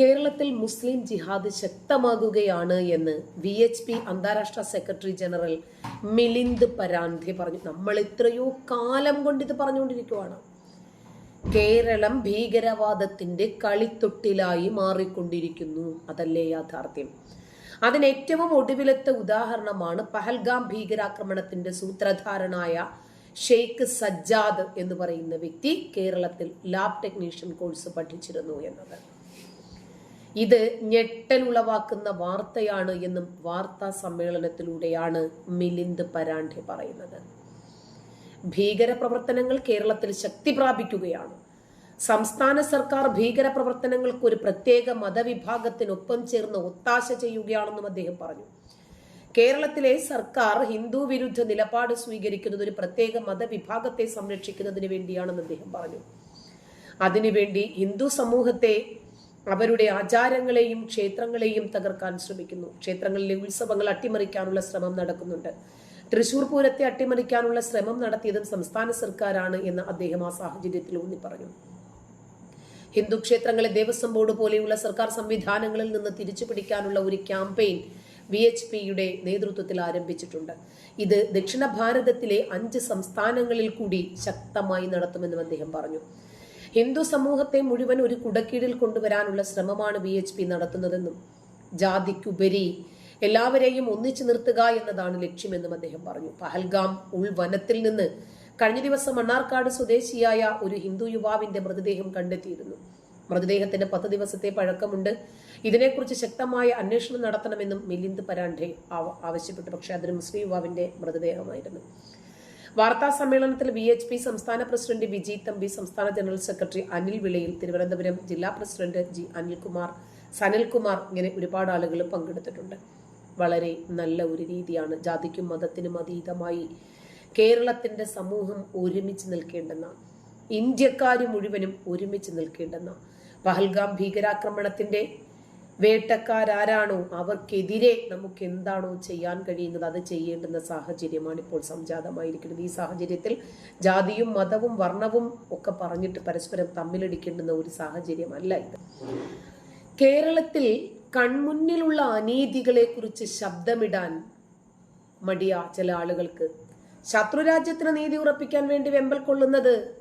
കേരളത്തിൽ മുസ്ലിം ജിഹാദ് ശക്തമാകുകയാണ് എന്ന് വി എച്ച് പി അന്താരാഷ്ട്ര സെക്രട്ടറി ജനറൽ മിലിന്ദ് പരാന്തി പറഞ്ഞു. നമ്മൾ എത്രയോ കാലം കൊണ്ട് ഇത് പറഞ്ഞുകൊണ്ടിരിക്കുവാണ്. കേരളം ഭീകരവാദത്തിന്റെ കളിത്തൊട്ടിലായി മാറിക്കൊണ്ടിരിക്കുന്നു. അതല്ലേ യാഥാർത്ഥ്യം? അതിന് ഏറ്റവും ഒടുവിലത്തെ ഉദാഹരണമാണ് പഹൽഗാം ഭീകരാക്രമണത്തിന്റെ സൂത്രധാരനായ ഷെയ്ഖ് സജ്ജാദ് എന്ന് പറയുന്ന വ്യക്തി കേരളത്തിൽ ലാബ് ടെക്നീഷ്യൻ കോഴ്സ് പഠിച്ചിരുന്നു എന്നത്. ഇത് ഞെട്ടലുളവാക്കുന്ന വാർത്തയാണ് എന്നും വാർത്താ സമ്മേളനത്തിലൂടെയാണ് മിലിന്ദ് പരാണ്ഡെ പറയുന്നത്. ഭീകരപ്രവർത്തനങ്ങൾ കേരളത്തിൽ ശക്തി പ്രാപിക്കുകയാണ്. സംസ്ഥാന സർക്കാർ ഭീകര ഭീകരപ്രവർത്തനങ്ങൾക്ക് ഒരു പ്രത്യേക മതവിഭാഗത്തിനൊപ്പം ചേർന്ന് ഒത്താശ ചെയ്യുകയാണെന്നും അദ്ദേഹം പറഞ്ഞു. കേരളത്തിലെ സർക്കാർ ഹിന്ദു വിരുദ്ധ നിലപാട് സ്വീകരിക്കുന്നത് ഒരു പ്രത്യേക മതവിഭാഗത്തെ സംരക്ഷിക്കുന്നതിന് വേണ്ടിയാണെന്ന് അദ്ദേഹം പറഞ്ഞു. അതിനുവേണ്ടി ഹിന്ദു സമൂഹത്തെ അവരുടെ ആചാരങ്ങളെയും ക്ഷേത്രങ്ങളെയും തകർക്കാൻ ശ്രമിക്കുന്നു. ക്ഷേത്രങ്ങളിലെ ഉത്സവങ്ങൾ അട്ടിമറിക്കാനുള്ള ശ്രമം നടക്കുന്നുണ്ട്. തൃശൂർ പൂരത്തെ അട്ടിമറിക്കാനുള്ള ശ്രമം നടത്തിയതും സംസ്ഥാന സർക്കാരാണ് എന്ന് അദ്ദേഹം ആ സാഹചര്യത്തിൽ ഊന്നി പറഞ്ഞു ഹിന്ദു ക്ഷേത്രങ്ങളെ ദേവസ്വം ബോർഡ് പോലെയുള്ള സർക്കാർ സംവിധാനങ്ങളിൽ നിന്ന് തിരിച്ചു പിടിക്കാനുള്ള ഒരു ക്യാമ്പയിൻ വി എച്ച് പിയുടെ നേതൃത്വത്തിൽ ആരംഭിച്ചിട്ടുണ്ട്. ഇത് ദക്ഷിണ ഭാരതത്തിലെ അഞ്ച് സംസ്ഥാനങ്ങളിൽ കൂടി ശക്തമായി നടത്തുമെന്നും അദ്ദേഹം പറഞ്ഞു. ഹിന്ദു സമൂഹത്തെ മുഴുവൻ ഒരു കുടക്കീഴിൽ കൊണ്ടുവരാനുള്ള ശ്രമമാണ് ബി എച്ച് പി നടത്തുന്നതെന്നും ജാതിക്കുപരി എല്ലാവരെയും ഒന്നിച്ചു നിർത്തുക എന്നതാണ് ലക്ഷ്യമെന്നും അദ്ദേഹം പറഞ്ഞു. പഹൽഗാം ഉൾവനത്തിൽ നിന്ന് കഴിഞ്ഞ ദിവസം മണ്ണാർക്കാട് സ്വദേശിയായ ഒരു ഹിന്ദു യുവാവിന്റെ മൃതദേഹം കണ്ടെത്തിയിരുന്നു. മൃതദേഹത്തിന് പത്ത് ദിവസത്തെ പഴക്കമുണ്ട്. ഇതിനെക്കുറിച്ച് ശക്തമായ അന്വേഷണം നടത്തണമെന്നും മിലിന്ദ് പരാണ്ഡെ ആവശ്യപ്പെട്ടു. പക്ഷേ അതൊരു മുസ്ലിം യുവാവിന്റെ മൃതദേഹമായിരുന്നു. വാർത്താ സമ്മേളനത്തിൽ വി എച്ച് പി സംസ്ഥാന പ്രസിഡന്റ് വിജയ് തമ്പി സംസ്ഥാന ജനറൽ സെക്രട്ടറി അനിൽ വിളയിൽ തിരുവനന്തപുരം ജില്ലാ പ്രസിഡന്റ് ജി അനിൽകുമാർ സനൽകുമാർ ഇങ്ങനെ ഒരുപാട് ആളുകൾ പങ്കെടുത്തിട്ടുണ്ട്. വളരെ നല്ല ഒരു രീതിയാണ് ജാതിക്കും മതത്തിനും അതീതമായി കേരളത്തിന്റെ സമൂഹം ഒരുമിച്ച് നിൽക്കേണ്ടെന്ന ഇന്ത്യക്കാർ മുഴുവനും ഒരുമിച്ച് നിൽക്കേണ്ടെന്ന പഹൽഗാം ഭീകരാക്രമണത്തിന്റെ വേട്ടക്കാരാരാണോ? അവർക്കെതിരെ നമുക്ക് എന്താണോ ചെയ്യാൻ കഴിയുന്നത്? അത് ചെയ്യേണ്ടുന്ന സാഹചര്യമാണ് ഇപ്പോൾ സംജാതമായിരിക്കുന്നത്. ഈ സാഹചര്യത്തിൽ ജാതിയും മതവും വർണവും ഒക്കെ പറഞ്ഞിട്ട് പരസ്പരം തമ്മിലടിക്കേണ്ടുന്ന ഒരു സാഹചര്യമല്ല ഇത്. കേരളത്തിൽ കൺമുന്നിലുള്ള അനീതികളെക്കുറിച്ച് ശബ്ദമിടാൻ മടിയ ചില ആളുകൾക്ക്. ശത്രുരാജ്യത്തിന് നീതി ഉറപ്പിക്കാൻ വേണ്ടി വെമ്പൽ കൊള്ളുന്നത്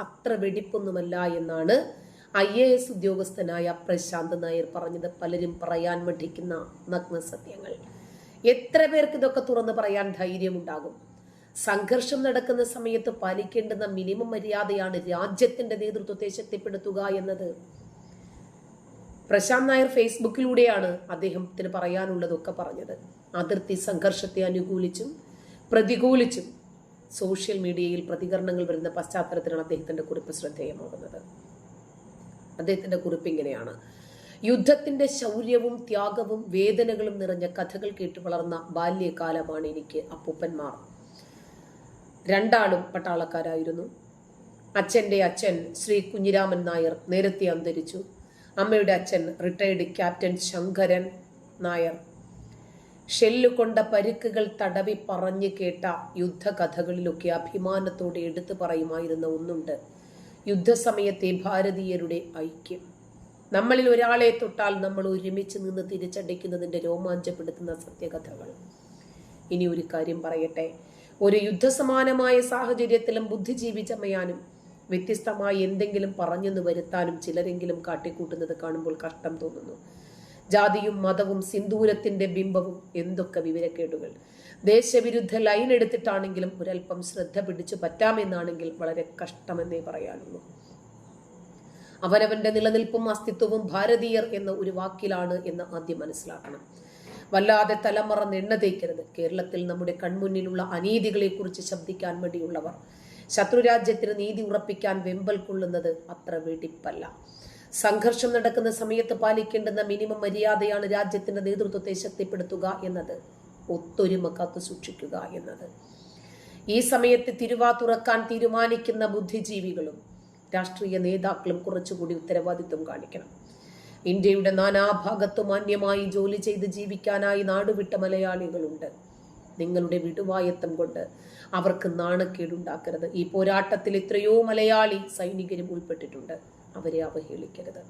അത്ര വെടിപ്പൊന്നുമല്ല എന്നാണ് ഐ എ എസ് ഉദ്യോഗസ്ഥനായ പ്രശാന്ത് നായർ പറഞ്ഞത് പലരും പറയാൻ മടിക്കുന്ന നഗ്ന സത്യങ്ങൾ. എത്ര പേർക്ക് ഇതൊക്കെ തുറന്ന് പറയാൻ ധൈര്യമുണ്ടാകും? സംഘർഷം നടക്കുന്ന സമയത്ത് പാലിക്കേണ്ടുന്ന മിനിമം മര്യാദയാണ് രാജ്യത്തിന്റെ നേതൃത്വത്തെ ശക്തിപ്പെടുത്തുക എന്നത്. പ്രശാന്ത് നായർ ഫേസ്ബുക്കിലൂടെയാണ് അദ്ദേഹത്തിന് പറയാനുള്ളതൊക്കെ പറഞ്ഞത്. അതിർത്തി സംഘർഷത്തെ അനുകൂലിച്ചും പ്രതികൂലിച്ചും സോഷ്യൽ മീഡിയയിൽ പ്രതികരണങ്ങൾ വരുന്ന പശ്ചാത്തലത്തിലാണ് അദ്ദേഹത്തിന്റെ കുറിപ്പ് ശ്രദ്ധേയമാകുന്നത്. അദ്ദേഹത്തിന്റെ കുറിപ്പ് ഇങ്ങനെയാണ്. യുദ്ധത്തിന്റെ ശൗര്യവും ത്യാഗവും വേദനകളും നിറഞ്ഞ കഥകൾ കേട്ട് വളർന്ന ബാല്യകാലമാണ് എനിക്ക് അപ്പൂപ്പന്മാർ. രണ്ടാളും പട്ടാളക്കാരായിരുന്നു. അച്ഛന്റെ അച്ഛൻ ശ്രീ കുഞ്ഞിരാമൻ നായർ നേരത്തെ അന്തരിച്ചു. അമ്മയുടെ അച്ഛൻ റിട്ടയർഡ് ക്യാപ്റ്റൻ ശങ്കരൻ നായർ. ഷെല്ലുകൊണ്ട പരുക്കുകൾ തടവി പറഞ്ഞു കേട്ട യുദ്ധകഥകളിലൊക്കെ അഭിമാനത്തോടെ എടുത്തു പറയുമായിരുന്ന ഒന്നുണ്ട്. യുദ്ധസമയത്തെ ഭാരതീയരുടെ ഐക്യം. നമ്മളിൽ ഒരാളെ തൊട്ടാൽ നമ്മൾ ഒരുമിച്ച് നിന്ന് തിരിച്ചടിക്കുന്നതിന്റെ രോമാഞ്ചപ്പെടുത്തുന്ന സത്യകഥകൾ. ഇനി ഒരു കാര്യം പറയട്ടെ. ഒരു യുദ്ധസമാനമായ സാഹചര്യത്തിലും ബുദ്ധിജീവി ചമയാനും വ്യത്യസ്തമായി എന്തെങ്കിലും പറഞ്ഞെന്ന് വരുത്താനും ചിലരെങ്കിലും കാട്ടിക്കൂട്ടുന്നത് കാണുമ്പോൾ കഷ്ടം തോന്നുന്നു. ജാതിയും മതവും സിന്ദൂരത്തിന്റെ ബിംബവും എന്തൊക്കെ വിവരക്കേടുകൾ. ദേശവിരുദ്ധ ലൈൻ എടുത്തിട്ടാണെങ്കിലും ഒരല്പം ശ്രദ്ധ പിടിച്ചു പറ്റാമെന്നാണെങ്കിൽ വളരെ കഷ്ടമെന്നേ പറയാനുള്ളൂ. അവനവന്റെ നിലനിൽപ്പും അസ്തിത്വവും ഭാരതീയർ എന്ന ഒരു വാക്കിലാണ് എന്ന് ആദ്യം മനസ്സിലാക്കണം. വല്ലാതെ തലമറന്ന് എണ്ണ തേക്കരുത്. കേരളത്തിൽ നമ്മുടെ കൺമുന്നിലുള്ള അനീതികളെക്കുറിച്ച് ശബ്ദിക്കാൻ വേണ്ടിയുള്ളവർ ശത്രുരാജ്യത്തിന് നീതി ഉറപ്പിക്കാൻ വെമ്പൽ കൊള്ളുന്നത് അത്ര വെടിപ്പല്ല. സംഘർഷം നടക്കുന്ന സമയത്ത് പാലിക്കേണ്ടുന്ന മിനിമം മര്യാദയാണ് രാജ്യത്തിന്റെ നേതൃത്വത്തെ ശക്തിപ്പെടുത്തുക എന്നത്. ഒത്തൊരുമ കാത്തു സൂക്ഷിക്കുക എന്നത്. ഈ സമയത്ത് തിരുവാ തുറക്കാൻ തീരുമാനിക്കുന്ന ബുദ്ധിജീവികളും രാഷ്ട്രീയ നേതാക്കളും കുറച്ചുകൂടി ഉത്തരവാദിത്വം കാണിക്കണം. ഇന്ത്യയുടെ നാനാഭാഗത്തും മാന്യമായി ജോലി ചെയ്ത് ജീവിക്കാനായി നാടുവിട്ട മലയാളികളുണ്ട്. നിങ്ങളുടെ വിടുവായത്തം കൊണ്ട് അവർക്ക് നാണക്കേടുണ്ടാക്കരുത്. ഈ പോരാട്ടത്തിൽ എത്രയോ മലയാളി സൈനികരും ഉൾപ്പെട്ടിട്ടുണ്ട്. അവരെ അവഹേളിക്കരുത്.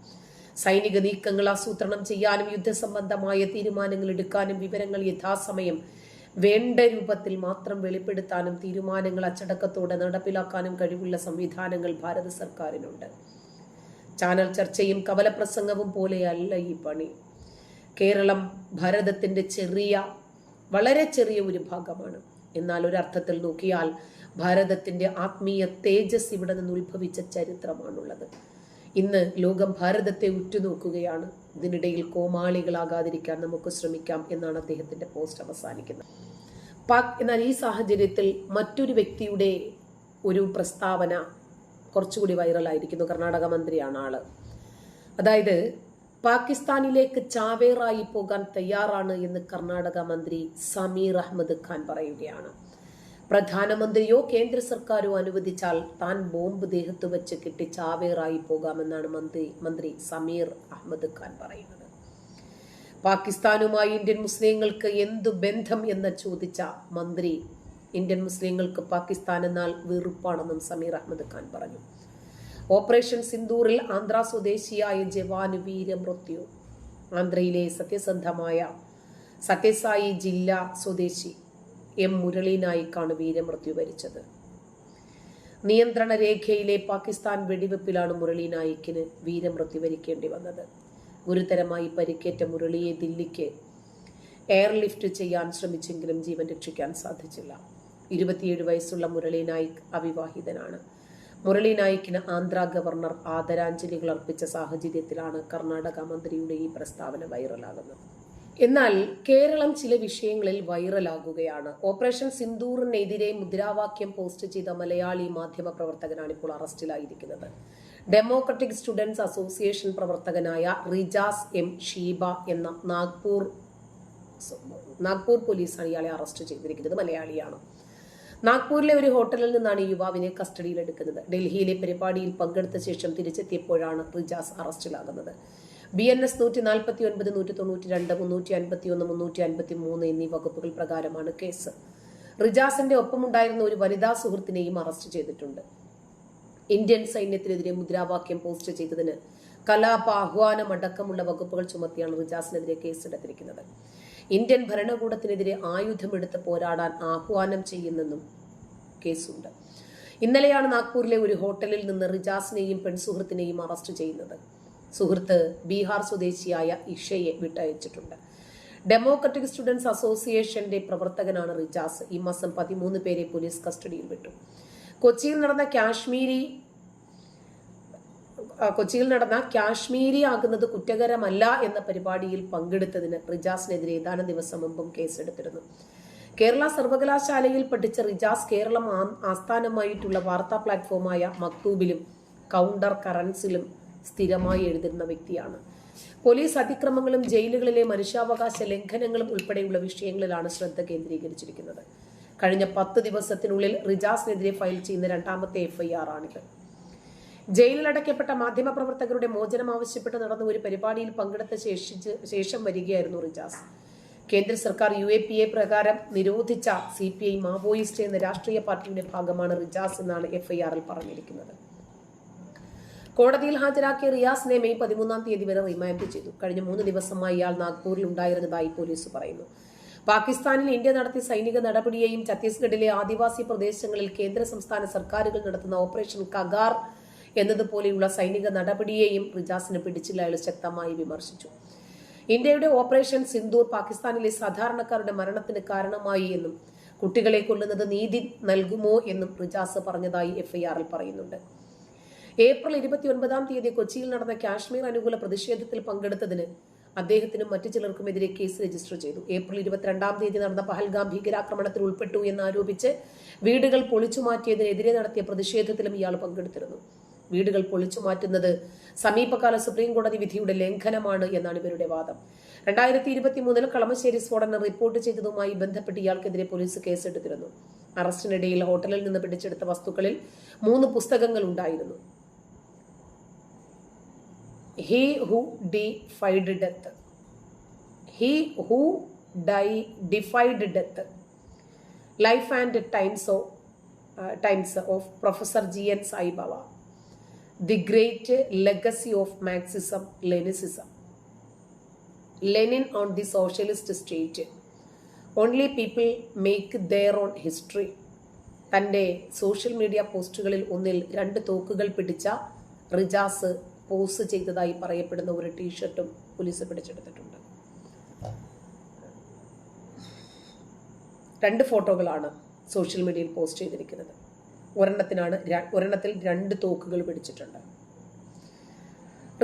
സൈനിക നീക്കങ്ങൾ ആസൂത്രണം ചെയ്യാനും യുദ്ധസംബന്ധമായ തീരുമാനങ്ങൾ എടുക്കാനും വിവരങ്ങൾ യഥാസമയം വേണ്ട രൂപത്തിൽ മാത്രം വെളിപ്പെടുത്താനും തീരുമാനങ്ങൾ അച്ചടക്കത്തോടെ നടപ്പിലാക്കാനും കഴിവുള്ള സംവിധാനങ്ങൾ ഭാരത സർക്കാരിനുണ്ട്. ചാനൽ ചർച്ചയും കവലപ്രസംഗവും പോലെയല്ല ഈ പണി. കേരളം ഭാരതത്തിന്റെ ചെറിയ വളരെ ചെറിയ ഒരു ഭാഗമാണ്. എന്നാൽ ഒരർത്ഥത്തിൽ നോക്കിയാൽ ഭാരതത്തിന്റെ ആത്മീയ തേജസ് ഇവിടെ നിന്ന് ഉത്ഭവിച്ച ചരിത്രമാണുള്ളത്. ഇന്ന് ലോകം ഭാരതത്തെ ഉറ്റുനോക്കുകയാണ്. ഇതിനിടയിൽ കോമാളികളാകാതിരിക്കാൻ നമുക്ക് ശ്രമിക്കാം എന്നാണ് അദ്ദേഹത്തിന്റെ പോസ്റ്റ് അവസാനിക്കുന്നത്. പാക് എന്നാൽ ഈ സാഹചര്യത്തിൽ മറ്റൊരു വ്യക്തിയുടെ ഒരു പ്രസ്താവന കുറച്ചുകൂടി വൈറലായിരിക്കുന്നു. കർണാടക മന്ത്രിയാണ് ആൾ. അതായത് പാകിസ്ഥാനിലേക്ക് ചാവേറായി പോകാൻ തയ്യാറാണ് എന്ന് കർണാടക മന്ത്രി സമീർ അഹമ്മദ് ഖാൻ പറയുകയാണ്. പ്രധാനമന്ത്രിയോ കേന്ദ്ര സർക്കാരോ അനുവദിച്ചാൽ താൻ ബോംബ് ദേഹത്ത് വെച്ച് കിട്ടി ചാവേറായി പോകാമെന്നാണ് മന്ത്രി മന്ത്രി സമീർ അഹമ്മദ് ഖാൻ പറയുന്നത്. പാകിസ്ഥാനുമായി ഇന്ത്യൻ മുസ്ലിങ്ങൾക്ക് എന്തു ബന്ധം എന്ന് ചോദിച്ച മന്ത്രി ഇന്ത്യൻ മുസ്ലിങ്ങൾക്ക് പാകിസ്ഥാൻ എന്നാൽ വെറുപ്പാണെന്നും സമീർ അഹമ്മദ് ഖാൻ പറഞ്ഞു. ഓപ്പറേഷൻ സിന്ദൂറിൽ ആന്ധ്ര സ്വദേശിയായ ജവാന് വീരമൃത്യു ആന്ധ്രയിലെ സത്യസന്ധമായ സത്യസായി ജില്ല സ്വദേശി എം മുരളീനായിക്കാണ് വീരമൃത്യു വരിച്ചത്. നിയന്ത്രണ രേഖയിലെ പാകിസ്ഥാൻ വെടിവെപ്പിലാണ് മുരളി നായിക്കിന് വീരമൃത്യു വരിക്കേണ്ടി വന്നത്. ഗുരുതരമായി പരിക്കേറ്റ മുരളിയെ ദില്ലിക്ക് എയർലിഫ്റ്റ് ചെയ്യാൻ ശ്രമിച്ചെങ്കിലും ജീവൻ രക്ഷിക്കാൻ സാധിച്ചില്ല. ഇരുപത്തിയേഴ് വയസ്സുള്ള മുരളി നായിക് അവിവാഹിതനാണ്. മുരളി നായിക്കിന് ആന്ധ്ര ഗവർണർ ആദരാഞ്ജലികൾ അർപ്പിച്ച സാഹചര്യത്തിലാണ് കർണാടക മന്ത്രിയുടെ ഈ പ്രസ്താവന വൈറലാകുന്നത്. എന്നാൽ കേരളം ചില വിഷയങ്ങളിൽ വൈറലാകുകയാണ്. ഓപ്പറേഷൻ സിന്ദൂറിനെതിരെ മുദ്രാവാക്യം പോസ്റ്റ് ചെയ്ത മലയാളി മാധ്യമ പ്രവർത്തകനാണ് ഇപ്പോൾ അറസ്റ്റിലായിരിക്കുന്നത്. ഡെമോക്രറ്റിക് സ്റ്റുഡൻസ് അസോസിയേഷൻ പ്രവർത്തകനായ റിജാസ് എം ഷീബ എന്ന നാഗ്പൂർ നാഗ്പൂർ പോലീസാണ് ഇയാളെ അറസ്റ്റ് ചെയ്തിരിക്കുന്നത്. മലയാളിയാണ്. നാഗ്പൂരിലെ ഒരു ഹോട്ടലിൽ നിന്നാണ് യുവാവിനെ കസ്റ്റഡിയിലെടുക്കുന്നത്. ഡൽഹിയിലെ പരിപാടിയിൽ പങ്കെടുത്ത ശേഷം തിരിച്ചെത്തിയപ്പോഴാണ് റിജാസ് അറസ്റ്റിലാകുന്നത്. ബി എൻ എസ് നൂറ്റി നാൽപ്പത്തി ഒൻപത് നൂറ്റി തൊണ്ണൂറ്റി രണ്ട് മുന്നൂറ്റി അൻപത്തി ഒന്ന് മുന്നൂറ്റി അൻപത്തി മൂന്ന് എന്നീ വകുപ്പുകൾ പ്രകാരമാണ് കേസ്. റിജാസിന്റെ ഒപ്പമുണ്ടായിരുന്ന ഒരു വനിതാ സുഹൃത്തിനെയും അറസ്റ്റ് ചെയ്തിട്ടുണ്ട്. ഇന്ത്യൻ സൈന്യത്തിനെതിരെ മുദ്രാവാക്യം പോസ്റ്റ് ചെയ്തതിന് കലാപ ആഹ്വാനം അടക്കമുള്ള വകുപ്പുകൾ ചുമത്തിയാണ് റിജാസിനെതിരെ കേസെടുത്തിരിക്കുന്നത്. ഇന്ത്യൻ ഭരണകൂടത്തിനെതിരെ ആയുധമെടുത്ത് പോരാടാൻ ആഹ്വാനം ചെയ്യുന്നെന്നും കേസുണ്ട്. ഇന്നലെയാണ് നാഗ്പൂരിലെ ഒരു ഹോട്ടലിൽ നിന്ന് റിജാസിനെയും പെൺസുഹൃത്തിനെയും അറസ്റ്റ് ചെയ്യുന്നത്. സുഹൃത്ത് ബീഹാർ സ്വദേശിയായ ഇഷയെ വിട്ടയച്ചിട്ടുണ്ട്. ഡെമോക്രറ്റിക് സ്റ്റുഡൻസ് അസോസിയേഷന്റെ പ്രവർത്തകനാണ് റിജാസ്. ഈ മാസം പതിമൂന്ന് പേരെ പോലീസ് കസ്റ്റഡിയിൽ വിട്ടു. കൊച്ചിയിൽ നടന്ന കാശ്മീരി കൊച്ചിയിൽ നടന്ന കാശ്മീരി ആകുന്നത് കുറ്റകരമല്ല എന്ന പരിപാടിയിൽ പങ്കെടുത്തതിന് റിജാസിനെതിരെ ഏതാനും ദിവസം മുമ്പും കേസെടുത്തിരുന്നു. കേരള സർവകലാശാലയിൽ പഠിച്ച റിജാസ് കേരളം ആസ്ഥാനമായിട്ടുള്ള വാർത്താ പ്ലാറ്റ്ഫോമായ മക്തൂബിലും കൗണ്ടർ കറൻസിലും സ്ഥിരമായി എഴുതുന്ന വ്യക്തിയാണ്. പോലീസ് അതിക്രമങ്ങളും ജയിലുകളിലെ മനുഷ്യാവകാശ ലംഘനങ്ങളും ഉൾപ്പെടെയുള്ള വിഷയങ്ങളിലാണ് ശ്രദ്ധ കേന്ദ്രീകരിച്ചിരിക്കുന്നത്. കഴിഞ്ഞ പത്ത് ദിവസത്തിനുള്ളിൽ റിജാസിനെതിരെ ഫയൽ ചെയ്യുന്ന രണ്ടാമത്തെ എഫ്ഐആർ ആണിത്. ജയിലിലടയ്ക്കപ്പെട്ട മാധ്യമപ്രവർത്തകരുടെ മോചനം ആവശ്യപ്പെട്ട് നടന്ന ഒരു പരിപാടിയിൽ പങ്കെടുത്ത ശേഷിച്ച് ശേഷം വരികയായിരുന്നു റിജാസ്. കേന്ദ്ര സർക്കാർ യു എ പി എ പ്രകാരം നിരോധിച്ച സി പി ഐ മാവോയിസ്റ്റ് എന്ന രാഷ്ട്രീയ പാർട്ടിയുടെ ഭാഗമാണ് റിജാസ് എന്നാണ് എഫ്ഐആറിൽ പറഞ്ഞിരിക്കുന്നത്. കോടതിയിൽ ഹാജരാക്കിയ റിയാസിനെ മെയ് പതിമൂന്നാം തീയതി വരെ റിമാൻഡ് ചെയ്തു. കഴിഞ്ഞ മൂന്ന് ദിവസമായി ഇയാൾ നാഗ്പൂരിൽ ഉണ്ടായിരുന്നതായി പോലീസ് പറയുന്നു. പാകിസ്ഥാനിൽ ഇന്ത്യ നടത്തിയ സൈനിക നടപടിയെയും ഛത്തീസ്ഗഡിലെ ആദിവാസി പ്രദേശങ്ങളിൽ കേന്ദ്ര സംസ്ഥാന സർക്കാരുകൾ നടത്തുന്ന ഓപ്പറേഷൻ കഗാർ എന്നതുപോലെയുള്ള സൈനിക നടപടിയെയും റിജാസിന് പിടിച്ചില്ല അയാൾ ശക്തമായി വിമർശിച്ചു. ഇന്ത്യയുടെ ഓപ്പറേഷൻ സിന്ദൂർ പാകിസ്ഥാനിലെ സാധാരണക്കാരുടെ മരണത്തിന് കാരണമായി എന്നും കുട്ടികളെ കൊല്ലുന്നത് നീതി നൽകുമോ എന്നും റിജാസ് പറഞ്ഞതായി എഫ്ഐആറിൽ പറയുന്നുണ്ട്. ഏപ്രിൽ ഇരുപത്തി ഒൻപതാം തീയതി കൊച്ചിയിൽ നടന്ന കാശ്മീർ അനുകൂല പ്രതിഷേധത്തിൽ പങ്കെടുത്തതിന് അദ്ദേഹത്തിനും മറ്റു ചിലർക്കുമെതിരെ കേസ് രജിസ്റ്റർ ചെയ്തു. ഏപ്രിൽ ഇരുപത്തിരണ്ടാം തീയതി നടന്ന പഹൽഗാം ഭീകരാക്രമണത്തിൽ ഉൾപ്പെട്ടു എന്നാരോപിച്ച് വീടുകൾ പൊളിച്ചു മാറ്റിയതിനെതിരെ നടത്തിയ പ്രതിഷേധത്തിലും ഇയാൾ പങ്കെടുത്തിരുന്നു. വീടുകൾ പൊളിച്ചു മാറ്റുന്നത് സമീപകാല സുപ്രീം കോടതി വിധിയുടെ ലംഘനമാണ് എന്നാണ് ഇവരുടെ വാദം. രണ്ടായിരത്തി ഇരുപത്തി മൂന്നിൽ കളമശ്ശേരി സ്ഫോടനം റിപ്പോർട്ട് ചെയ്തതുമായി ബന്ധപ്പെട്ട് ഇയാൾക്കെതിരെ പോലീസ് കേസെടുത്തിരുന്നു. അറസ്റ്റിനിടയിൽ ഹോട്ടലിൽ നിന്ന് പിടിച്ചെടുത്ത വസ്തുക്കളിൽ മൂന്ന് പുസ്തകങ്ങൾ ഉണ്ടായിരുന്നു. He who defied death. who who die defied death. Life and times of times of professor G N Saibaba. The great legacy of Marxism Leninism Lenin on the socialist state. Only people make their own history. തന്റെ social media പോസ്റ്റുകളിൽ ഒന്നിൽ രണ്ട് തോക്കുകൾ പിടിച്ച Rijas post ചെയ്തതായി പറയപ്പെടുന്ന ഒരു ടീഷർട്ടും പോലീസ് പിടിച്ചെടുത്തിട്ടുണ്ട്. രണ്ട് ഫോട്ടോകളാണ് സോഷ്യൽ മീഡിയയിൽ പോസ്റ്റ് ചെയ്തിരിക്കുന്നത്. ഒരെണ്ണത്തിനാണ് ഒരെണ്ണത്തിൽ രണ്ട് തോക്കുകൾ പിടിച്ചിട്ടുണ്ട്.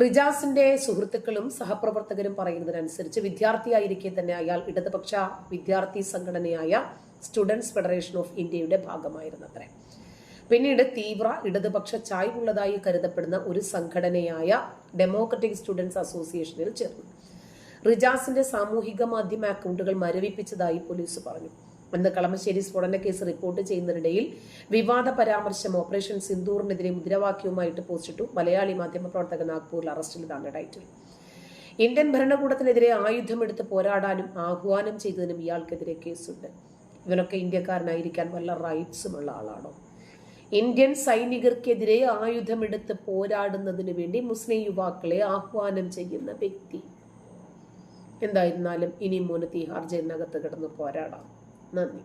റിജാസിന്റെ സുഹൃത്തുക്കളും സഹപ്രവർത്തകരും പറയുന്നതിനനുസരിച്ച് വിദ്യാർത്ഥിയായിരിക്കെ തന്നെ അയാൾ ഇടതുപക്ഷ വിദ്യാർത്ഥി സംഘടനയായ സ്റ്റുഡൻസ് ഫെഡറേഷൻ ഓഫ് ഇന്ത്യയുടെ ഭാഗമായിരുന്നത്രേ. പിന്നീട് തീവ്ര ഇടതുപക്ഷ ചായ്വുള്ളതായി കരുതപ്പെടുന്ന ഒരു സംഘടനയായ ഡെമോക്രറ്റിക് സ്റ്റുഡൻസ് അസോസിയേഷനിൽ ചേർന്നു. റിജാസിന്റെ സാമൂഹിക മാധ്യമ അക്കൗണ്ടുകൾ മരവിപ്പിച്ചതായി പോലീസ് പറഞ്ഞു. അന്ന് കളമശ്ശേരി സ്ഫോടന കേസ് റിപ്പോർട്ട് ചെയ്യുന്നതിനിടയിൽ വിവാദ പരാമർശം ഓപ്പറേഷൻ സിന്ദൂറിനെതിരെ മുദ്രാവാക്യവുമായിട്ട് പോസ്റ്റിട്ടു മലയാളി മാധ്യമപ്രവർത്തക നാഗ്പൂരിൽ അറസ്റ്റിലാണ് ടൈറ്റിൽ. ഇന്ത്യൻ ഭരണകൂടത്തിനെതിരെ ആയുധമെടുത്ത് പോരാടാനും ആഹ്വാനം ചെയ്തതിനും ഇയാൾക്കെതിരെ കേസുണ്ട്. ഇവനൊക്കെ ഇന്ത്യക്കാരനായിരിക്കാൻ വല്ല റൈറ്റ്സുമുള്ള ആളാണോ? ഇന്ത്യൻ സൈനികർക്കെതിരെ ആയുധമെടുത്ത് പോരാടുന്നതിന് വേണ്ടി മുസ്ലിം യുവാക്കളെ ആഹ്വാനം ചെയ്യുന്ന വ്യക്തി. എന്തായിരുന്നാലും ഇനി മൂന്ന് തീഹാർ ജയിലിനകത്ത് കിടന്ന് പോരാടാം. നന്ദി.